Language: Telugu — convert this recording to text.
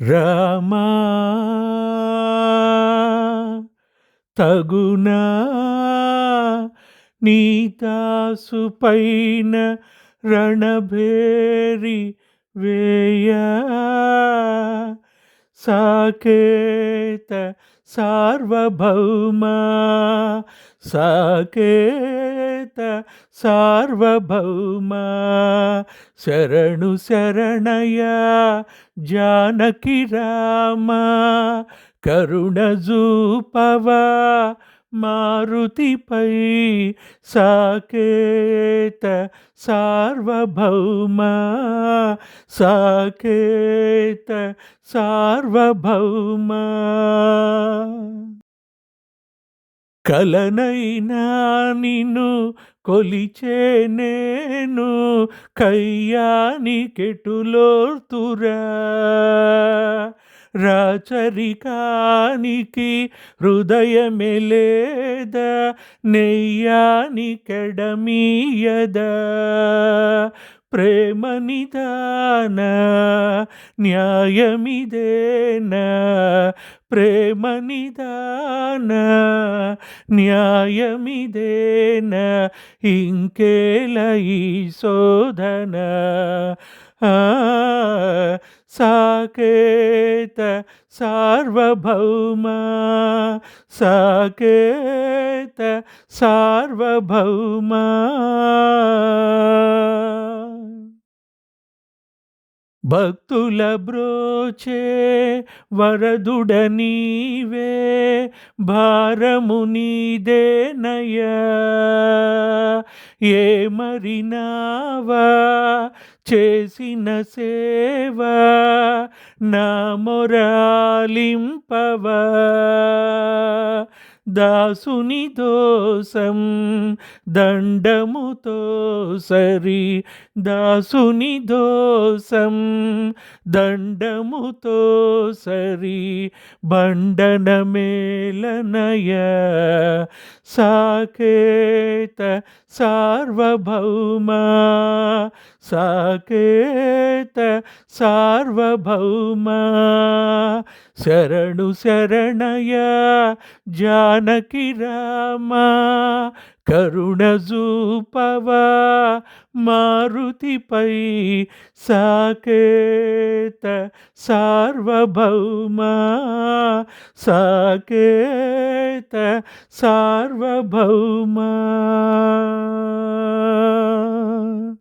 రమా తగునా నీ పైన రణభేరి వేయ సాకేత సార్వభౌమ సాకే సార్వభౌమ శరణు శరణయ జానకి రామ కరుణ జూపవా మారుతిపై సాకేత సార్వభౌమ సాకేత సార్వభౌమ కలనైనా నిన్ను కొలిచే నేను కయ్యాని కయ్యానికెటులోతురా రాచరికానికి హృదయమే లేదా నెయ్యాని కెడమీయదా? ప్రేమ నిదాన న్యాయమిదేనా? ప్రేమ నిదాన న్యాయమిదేన? ఇంకేల ఈ శోధన? సాకేత సార్వభౌమ సాకేత సార్వభౌమా. భక్తుల బ్రోచే వరదుడ నీవే భారము నీదేనయ్యా ఏ మరినావా చేసిన సేవ నా మొరాలింపవా. దాసుని దోసం దండముతో సరి. దాసుని దోసం దండముతో సరి. బండన మేలనయ సాకేత సార్వభౌమ సాకేత సార్వభౌమ శరణు శరణయ జానకి రామ కరుణ జూపవా మారుతిపై సాకేత సార్వభౌమ సాకేత సార్వభౌమ